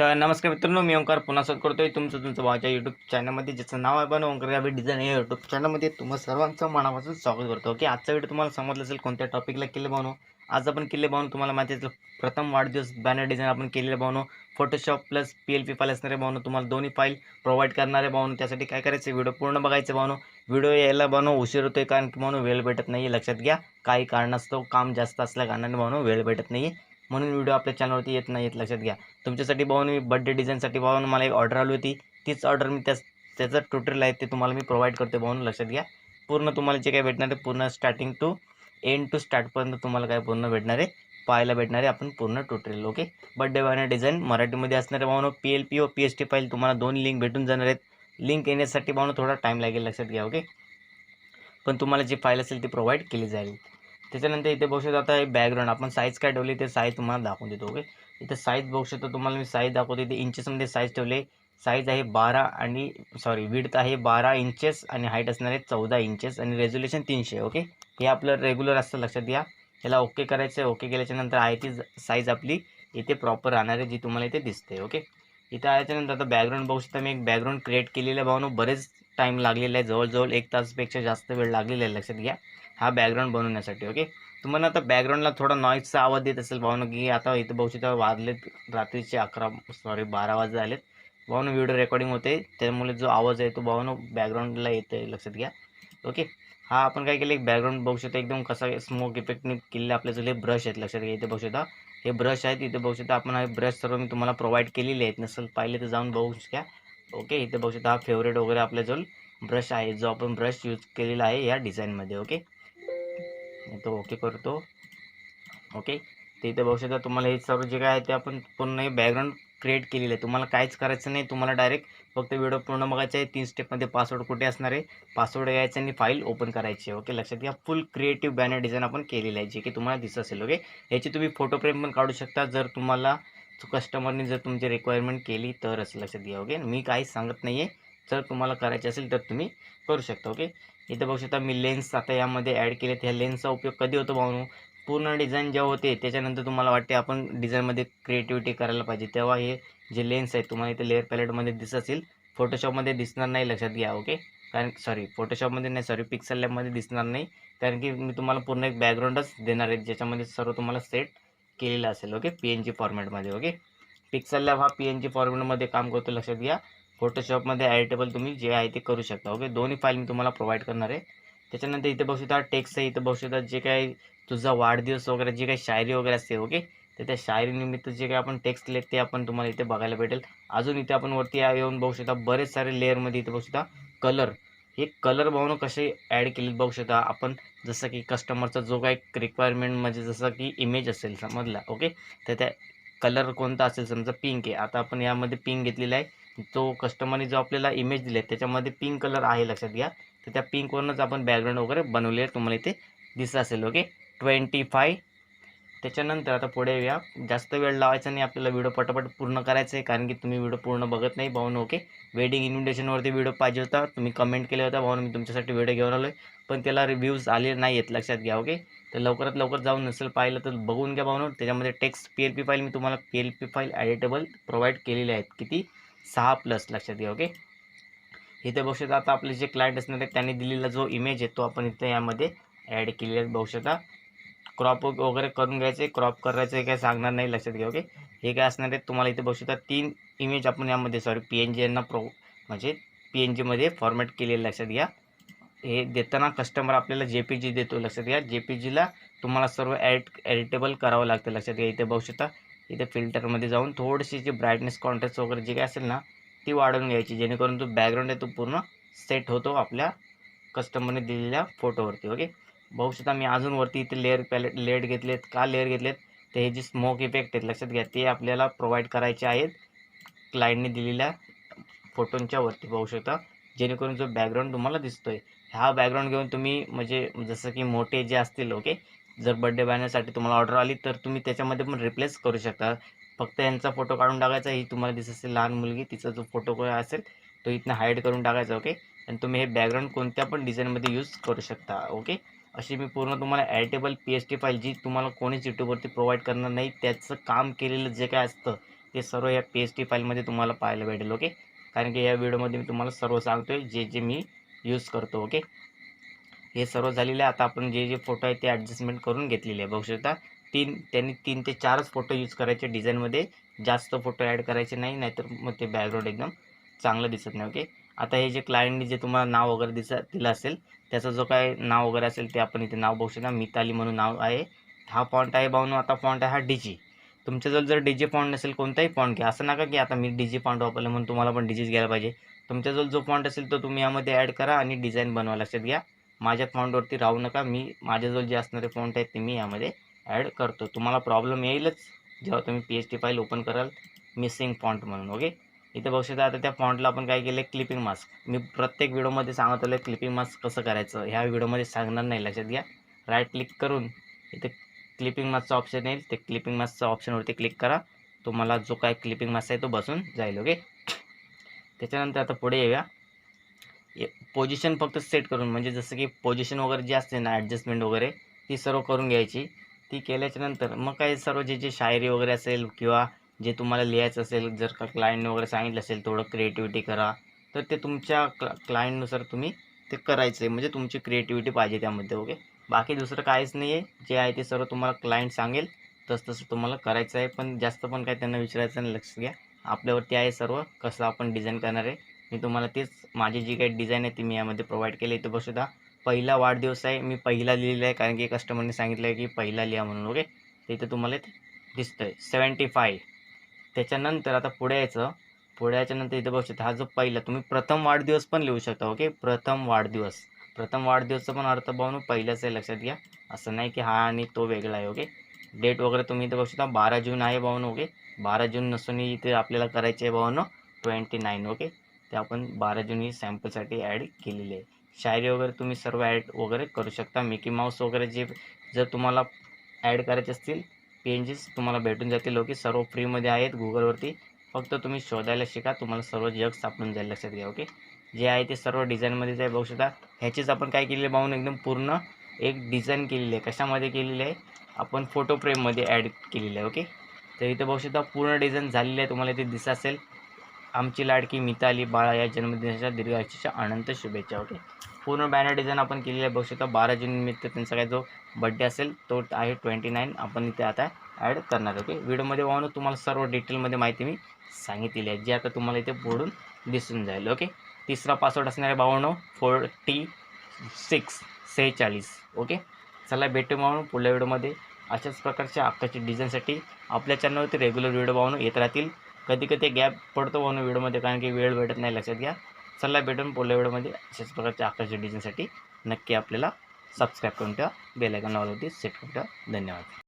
तर नमस्कार मित्रांनो मी ओंकार पुन्हा स्वागत करतोय. तुमचं तुमचं भावाच्या यूट्यूब चॅनलमध्ये ज्याचं नाव आहे पण ओंकार गावी डिझाईन या यूट्यूब चॅनलमध्ये तुम्हा सर्वांचं मनापासून स्वागत करतो. की आजचा व्हिडिओ तुम्हाला समजलं असेल कोणत्या टॉपिकला केले बनवू आज आपण केले बनवून तुम्हाला माहिती असेल प्रथम वाढदिवस बॅनर डिझाईन आपण केलेलं बनवू Photoshop plus P L P file असणारे बनवू तुम्हाला दोन्ही फाईल प्रोव्हाइड करणारे बनवू त्यासाठी काय करायचं? व्हिडिओ पूर्ण बघायचं बनवू व्हिडिओ यायला बनवू उशीर होतोय कारण की म्हणून वेळ भेटत नाही लक्षात घ्या काही कारणास्तव काम जास्त असल्या कारणाने बनवू वेळ भेटत नाही म्हणून व्हिडिओ आपल्या चॅनलवरती येत नाही येत लक्षात घ्या. तुमच्यासाठी भाऊन मी बड्डे डिझाईनसाठी भाऊन मला एक ऑर्डर आली होती. तीच ऑर्डर मी त्याच त्याचं ट्युटोरियल आहे ते तुम्हाला मी प्रोव्हाइड करते भाऊन लक्षात घ्या. पूर्ण तुम्हाला जे काय भेटणार आहे पूर्ण स्टार्टिंग टू एंड टू स्टार्टपर्यंत तुम्हाला काय पूर्ण भेटणार आहे पाहायला भेटणार आहे आपण पूर्ण tutorial okay birthday banner design मराठीमध्ये असणारे भाऊन P L P O P H T file तुम्हाला दोन लिंक भेटून जाणार आहेत. लिंक येण्यासाठी भाऊन थोडा टाईम लागेल लक्षात घ्या ओके पण तुम्हाला जी फाईल असेल ती प्रोव्हाइड केली जाईल. त्याच्यानंतर इथे बघू शकता आता हे बॅकग्राऊंड आपण साईज काय ठेवली ते साईज तुम्हाला दाखवून देतो ओके इथे साईज बघू शकता तुम्हाला मी साईज दाखवतो इथे इंचेसमध्ये साईज ठेवले. साईज आहे बारा आणि सॉरी विड्थ आहे बारा इंचेस आणि हाईट असणार आहे चौदा इंचेस आणि रेझोल्युशन तीनशे ओके हे आपलं रेग्युलर असतं लक्षात घ्या. याला ओके करायचं आहे ओके केल्याच्यानंतर आहे ती साईज आपली इथे प्रॉपर राहणार आहे जी तुम्हाला इथे दिसते ओके इथे आल्याच्यानंतर आता बॅकग्राऊंड बघू शकता मी एक बॅकग्राऊंड क्रिएट केलेलं भावनो बरेच टाईम लागलेला आहे. जवळजवळ एक तासपेक्षा जास्त वेळ लागलेला आहे. लक्षात घ्या. हा बॅकग्राऊंड बनवण्यासाठी ओके तुम्हाला आता बॅकग्राऊंडला थोडा नॉईजचा आवाज देत असेल भावनं की आता इथं बघू वाजलेत रात्रीचे अकरा सॉरी बारा वाजले आलेत. भावनं व्हिडिओ रेकॉर्डिंग होते. त्यामुळे जो आवाज आहे तो भावनं बॅकग्राऊंडला येतो आहे लक्षात घ्या. ओके हा आपण काय केलं एक बॅकग्राऊंड बघू शकता. एकदम कसा स्मोक इफेक्टने केलेले आपल्या जुले ब्रश आहेत. लक्षात घ्या इथे बघू शकता. हे ब्रश आहेत इथे बघू शकता. आपण हे ब्रश सर्व मी तुम्हाला प्रोव्हाइड केलेले आहेत. नसेल पाहिले तर जाऊन बघू शकता. ओके इथे बघू शकता हा फेवरेट वगैरे आपल्याजवळ ब्रश आहे जो आपण ब्रश यूज केलेला आहे या डिझाईनमध्ये ओके? तो ओके करतो. ओके ते इथे बघू शकता तुम्हाला हे सर्व जे काय आहे ते आपण पूर्ण बॅकग्राऊंड क्रिएट केलेलं आहे. तुम्हाला काहीच करायचं नाही तुम्हाला डायरेक्ट फक्त व्हिडिओ पूर्ण बघायचा आहे. तीन स्टेपमध्ये पासवर्ड कुठे असणार आहे? पासवर्ड घ्यायचा आणि फाईल ओपन करायची आहे ओके? लक्षात घ्या फुल क्रिएटिव्ह बॅनर डिझाईन आपण केलेलं आहे जे की तुम्हाला दिसत असेल ओके? याची तुम्ही फोटो फ्रेम पण काढू शकता. जर तुम्हाला कस्टमरने जर तुमची रिक्वायरमेंट केली तरच लक्षात घ्या ओके मी काहीच सांगत नाही आहे जर तुम्हाला करायचे असेल तर तुम्ही करू शकता ओके इथं बघू शकता मी लेन्स आता यामध्ये ॲड केलेत. ह्या लेन्सचा उपयोग कधी होतो भाऊ? पूर्ण डिझाईन जेव्हा होते त्याच्यानंतर तुम्हाला वाटते आपण डिझाईनमध्ये क्रिएटिव्हिटी करायला पाहिजे. तेव्हा हे जे लेन्स आहेत तुम्हाला इथे लेअर पॅलेटमध्ये दिसत असेल फोटोशॉपमध्ये दिसणार नाही लक्षात घ्या ओके कारण सॉरी फोटोशॉपमध्ये नाही सॉरी पिक्सल लॅबमध्ये दिसणार नाही. कारण की मी तुम्हाला पूर्ण एक बॅकग्राऊंडच देणार आहे ज्याच्यामध्ये सर्व तुम्हाला सेट केलेलं असेल ओके? पी एन जी फॉर्मॅटमध्ये ओके? पिक्सल लॅब हा पी एन जी फॉर्मॅटमध्ये काम करतो लक्षात घ्या. फोटोशॉपमध्ये ॲडिटेबल तुम्ही जे आहे ते करू शकता ओके? दोन्ही फाईल मी तुम्हाला प्रोव्हाइड करणार आहे. त्याच्यानंतर इथे बघू शकता टेक्स्ट आहे इथं बघू शकता जे काही तुझा वाढदिवस वगैरे जे काही शायरी वगैरे असते ओके? तर त्या शायरीनिमित्त जे काही आपण टेक्स्ट लिहित ते आपण तुम्हाला इथे बघायला भेटेल. अजून इथे आपण वरती येऊन बघू शकता बरेच सारे लेअरमध्ये इथे बघू शकता कलर हे कलर बघून कसे ॲड केलेत बघू शकता. आपण जसं की कस्टमरचा जो काही रिक्वायरमेंट म्हणजे जसं की इमेज असेल समजला ओके तर त्या कलर कोणता असेल? समजा पिंक आहे. आता आपण यामध्ये पिंक घेतलेला आहे. तो कस्टमरने जो आपल्याला इमेज दिले त्याच्यामध्ये पिंक कलर आहे लक्षात घ्या. तर त्या पिंकवरूनच आपण बॅकग्राऊंड वगैरे बनवले तुम्हाला इथे दिसत असेल ओके ट्वेंटी फाय त्याच्यानंतर आता पुढे या जास्त वेळ लावायचा नाही आपल्याला व्हिडिओ पटापट पूर्ण करायचा आहे कारण की तुम्ही व्हिडिओ पूर्ण बघत नाही भाऊन ओके वेडिंग इन्व्हिटेशनवरती व्हिडिओ पाहिजे होता तुम्ही कमेंट केले होता भाऊन मी तुमच्यासाठी व्हिडिओ घेऊन आलो आहे पण त्याला रिव्ह्यूज आले नाही आहेत लक्षात घ्या ओके तर लवकरात लवकर जाऊन नसेल पाहिलं तर बघून घ्या भाऊन त्याच्यामध्ये text P L P file मी तुम्हाला P L P file editable provide केलेले आहेत. किती? सहा प्लस लक्षात घ्या ओके इथे बघू शकता आता आपले जे क्लायंट असणार आहेत त्यांनी दिलेला जो इमेज आहे तो आपण इथे यामध्ये ॲड केलेला आहे बघू शकता. क्रॉप वगैरे करून घ्यायचे क्रॉप करायचं काय सांगणार नाही लक्षात घ्या ओके हे काय असणार आहे तुम्हाला इथे बघू शकता तीन इमेज आपण यामध्ये सॉरी पी एन जी यांना प्रो म्हणजे पी एन जीमध्ये फॉर्मॅट केलेलं लक्षात घ्या. हे देताना कस्टमर आपल्याला जे पी जी देतो लक्षात घ्या. जे पी जीला तुम्हाला सर्व ॲड एडिटेबल करावं लागतं लक्षात घ्या. इथे बघू शकता इथे फिल्टरमध्ये जाऊन थोडीशी जी ब्राईटनेस कॉन्ट्रास्ट वगैरे जे काय असेल ना ती वाढवून घ्यायची जेणेकरून तो बॅकग्राऊंड आहे तो पूर्ण सेट होतो आपल्या कस्टमरने दिलेल्या फोटोवरती ओके बघू शकता मी अजून वरती इथे लेअर पॅलेट लेअर घेतलेत. का लेअर घेतलेत? ते हे जे स्मोक इफेक्ट आहेत लक्षात घ्या ते आपल्याला प्रोव्हाइड करायचे आहेत क्लायंटने दिलेल्या फोटोंच्या वरती बघू शकता जेणेकरून जो बॅकग्राऊंड तुम्हाला दिसतोय हा बॅकग्राऊंड घेऊन तुम्ही म्हणजे जसं की मोठे जे असतील ओके जर बड्डे बॅनरसाठी तुम्हाला ऑर्डर आली तर तुम्ही त्याच्यामध्ये पण रिप्लेस करू शकता. फक्त यांचा फोटो काढून टाकायचा ही तुम्हाला दिसत असेल लहान मुलगी तिचा जो फोटो असेल तो इथनं हाईड करून टाकायचा ओके आणि तुम्ही हे बॅकग्राऊंड कोणत्या पण डिझाईनमध्ये यूज करू शकता ओके अशी मी पूर्ण तुम्हाला editable P H T file जी तुम्हाला कोणीच यूट्यूबवरती प्रोव्हाइड करणार नाही त्याचं काम केलेलं जे काय असतं ते सर्व या पी एच टी फाईलमध्ये तुम्हाला पाहायला भेटेल ओके कारण की या व्हिडिओमध्ये मी तुम्हाला सर्व सांगतो आहे जे जे मी यूज करतो ओके हे सर्व झालेले आहे आता आपण जे जे फोटो आहे ते ॲडजस्टमेंट करून घेतलेले आहे बघू शकता तीन त्यांनी तीन ते चारच फोटो यूज करायचे डिझाईनमध्ये जास्त फोटो ॲड करायचे नाही नाहीतर मग ते बॅकग्राऊंड एकदम चांगलं दिसत नाही ओके आता हे जे क्लायंटने जे तुम्हाला नाव वगैरे दिस दिलं असेल त्याचं जो काय नाव वगैरे असेल ते आपण इथे नाव बघू शकता मिताली म्हणून नाव आहे. हा फॉन्ट आहे भाऊनो आता फॉन्ट आहे हा डीजी तुमच्याजवळ जर डीजे फॉन्ट नसेल कोणताही फॉन्ट घ्या. असं नका की आता मी डीजे फॉन्ट वापरलं म्हणून तुम्हाला पण डीजीच घ्यायला पाहिजे. तुमच्याजवळ जो फॉन्ट असेल तो तुम्ही यामध्ये ॲड करा आणि डिझाईन बनवा. लक्षात घ्या. माझ्या फॉन्टवरती राहू नका. मी माझ्याजवळ जे असणारे फॉन्ट आहेत ते मी यामध्ये ॲड करतो. तुम्हाला प्रॉब्लेम येईलच. जेव्हा तुम्ही P H T file open कराल मिसिंग फॉन्ट म्हणून. ओके इथे बघू शकता आता त्या फॉन्टला आपण काय केलं क्लिपिंग मास्क मी प्रत्येक व्हिडिओमध्ये सांगत आलो क्लिपिंग मास्क कसं करायचं? ह्या व्हिडिओमध्ये सांगणार नाही लक्षात घ्या. राईट क्लिक करून इथे क्लिपिंग मास्कचं ऑप्शन येईल. ते क्लिपिंग मास्कचं ऑप्शनवरती क्लिक करा. तुम्हाला जो काय क्लिपिंग मास्क आहे तो बसून जाईल ओके त्याच्यानंतर आता पुढे येऊया. पोझिशन फक्त सेट करून म्हणजे जसं की पोझिशन वगैरे जे असते ना ॲडजस्टमेंट वगैरे ती सर्व करून घ्यायची. ती केल्याच्यानंतर मग काय सर्व जे जे शायरी वगैरे असेल किंवा जे तुम्हाला लिहायचं असेल जर का क्लायंटने वगैरे सांगितलं असेल थोडं क्रिएटिव्हिटी करा. तर ते तुमच्या क्ला क्लायंटनुसार तुम्ही ते करायचं आहे म्हणजे तुमची क्रिएटिव्हिटी पाहिजे त्यामध्ये ओके बाकी दुसरं काहीच नाही आहे जे आहे ते सर्व तुम्हाला क्लायंट सांगेल. तसं तसं तुम्हाला करायचं आहे पण जास्त पण काय त्यांना विचारायचं नाही. लक्ष घ्या. आपल्यावरती आहे सर्व. कसं आपण डिझाईन करणार आहे. मी तुम्हाला तेच माझी जी काही डिझाईन आहे ती मी यामध्ये प्रोव्हाइड केली. आहे बघू शकता. पहिला वाढदिवस आहे. मी पहिला लिहिलेला आहे. कारण की कस्टमरने सांगितलं आहे की पहिला लिहा म्हणून ओके तर तुम्हाला ते दिसतं आहे सेवन्टी फाय त्याच्यानंतर आता पुढे यायचं. पुढे याच्यानंतर इथं बघू शकता हा जो पहिला तुम्ही प्रथम वाढदिवस पण लिहू शकता ओके? प्रथम वाढदिवस. प्रथम वाढदिवसचा पण अर्थ पाहून पहिल्याच आहे लक्षात घ्या. असं नाही की हा आणि तो वेगळा आहे ओके? डेट वगैरे तुम्ही इथं बघू शकता बारा जून आहे भाऊन ओके? बारा जून नसून इथे आपल्याला करायचे आहे भावनो ट्वेंटी नाईन ओके? ते आपण बारा जून ही सॅम्पलसाठी ॲड केलेली आहे. शायरी वगैरे तुम्ही सर्व ॲड वगैरे करू शकता. मिकी माऊस वगैरे जे जर तुम्हाला ॲड करायचे असतील पेजेस तुम्हाला भेटून जातील. ओके सर्व फ्रीमध्ये आहेत गुगलवरती फक्त तुम्ही शोधायला शिका. तुम्हाला सर्व जग सापडून जाईल. लक्षात घ्या ओके? जे आहे ते सर्व डिझाईनमध्येच आहे. बघू शकता ह्याचीच आपण काय केलेलं पाहून एकदम पूर्ण एक डिझाईन केलेली आहे. कशामध्ये केलेली आहे? आपण फोटो फ्रेममध्ये ॲड केलेलं आहे ओके? तर इथं बघू शकता पूर्ण डिझाईन झालेली आहे. तुम्हाला इथे दिसत असेल आमची लाडकी मिताली बाळा या जन्मदिनाच्या दीर्घ आयुष्याच्या अनंत शुभेच्छा ओके? पूर्ण बॅनर डिझाईन आपण केलेली आहे. बघू शकता बारा जून निमित्त त्यांचा काय जो बड्डे असेल तो आहे ट्वेंटी नाईन आपण इथे आता ॲड करणार ओके व्हिडिओमध्ये वाहून तुम्हाला सर्व डिटेलमध्ये माहिती मी सांगितलेली आहे. जी आता तुम्हाला इथे पुढून दिसून जाईल ओके तिसरा पासवर्ड असणार आहे बावन्न फोर्टी सिक्स सेहेचाळीस ओके चला भेटू म्हणून पुढल्या व्हिडिओमध्ये अशाच प्रकारच्या आकाशी डिझाईनसाठी आपल्या चॅनलवरती रेग्युलर व्हिडिओ भावनो येत राहतील. कधी कधी गॅप पडतो भावनो व्हिडिओमध्ये कारण की वेळ भेटत नाही लक्षात घ्या. चला भेटून पुढल्या व्हिडिओमध्ये अशाच प्रकारच्या आकाशी डिझाईनसाठी नक्की आपल्याला सबस्क्राईब करून ठेवा. बेलायकन लावल्यावरती सेट करून ठेवा. धन्यवाद.